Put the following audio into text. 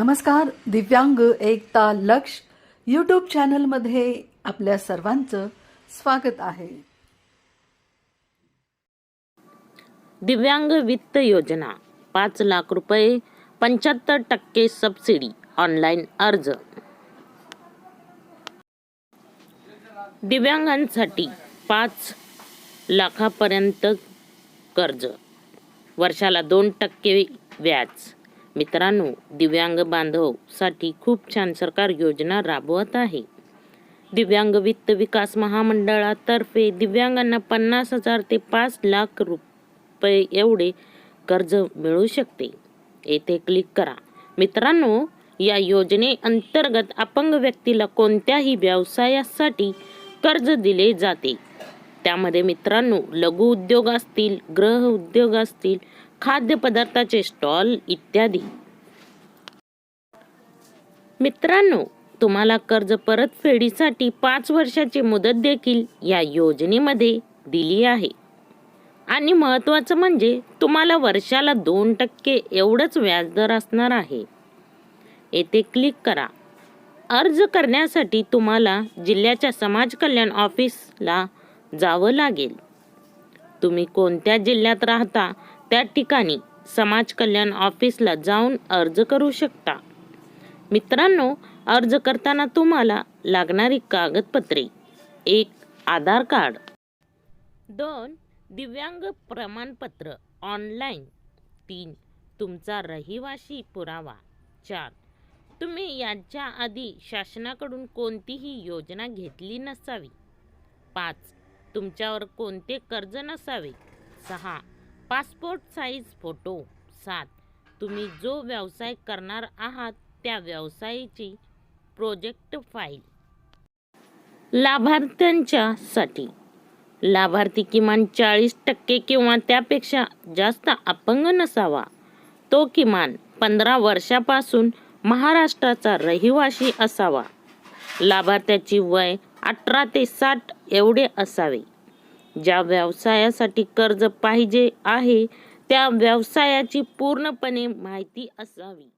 नमस्कार दिव्यांग एकता लक्ष यूट्यूब चॅनलमध्ये आपल्या सर्वांचं स्वागत आहे. दिव्यांग वित्त योजना पाच लाख रुपये पंच्याहत्तर टक्के सबसिडी ऑनलाईन अर्ज. दिव्यांगांसाठी पाच लाखापर्यंत कर्ज वर्षाला दोन टक्के व्याज. मित्रांनो दिव्यांग बांधवसाठी खूप छान सरकार योजना राबवत आहे. दिव्यांग वित्त विकास महामंडळातर्फे दिव्यांगांना पन्नास हजार ते पाच लाख रुपये एवढे कर्ज मिळू शकते. येथे क्लिक करा. मित्रांनो या योजनेअंतर्गत अपंग व्यक्तीला कोणत्याही व्यवसायासाठी कर्ज दिले जाते. त्यामध्ये मित्रांनो लघु उद्योग असतील ग्रह उद्योग असतील खाद्यपदार्थाचे स्टॉल इत्यादी. मित्रांनो तुम्हाला कर्ज परतफेडीसाठी पाच वर्षाची मुदत देखील या योजनेमध्ये दिली आहे. आणि महत्त्वाचं म्हणजे तुम्हाला वर्षाला दोन टक्के एवढंच व्याजदर असणार आहे. येथे क्लिक करा. अर्ज करण्यासाठी तुम्हाला जिल्ह्याच्या समाज कल्याण ऑफिसला जावं लागेल. तुम्ही कोणत्या जिल्ह्यात राहता त्या ठिकाणी समाज कल्याण ऑफिसला जाऊन अर्ज करू शकता. मित्रांनो अर्ज करताना तुम्हाला लागणारी कागदपत्रे एक आधार कार्ड दोन दिव्यांग प्रमाणपत्र ऑनलाईन तीन तुमचा रहिवाशी पुरावा चार तुम्ही यांच्या आधी शासनाकडून कोणतीही योजना घेतली नसावी पाच तुमच्यावर कोणते कर्ज नसावे? सहा. Passport size photo. सात. तुम्ही जो व्यवसाय करणार आहात त्या व्यवसायाची प्रोजेक्ट फाईल. लाभार्थ्यांच्यासाठी. लाभार्थी किमान चाळीस टक्के किंवा त्यापेक्षा जास्त अपंग नसावा. तो किमान पंधरा वर्षापासून महाराष्ट्राचा रहिवासी असावा. लाभार्थ्याची वय अठरा ते साठ एवढे असावे. ज्या व्यवसायासाठी कर्ज पाहिजे आहे त्या व्यवसायाची पूर्णपणे माहिती असावी.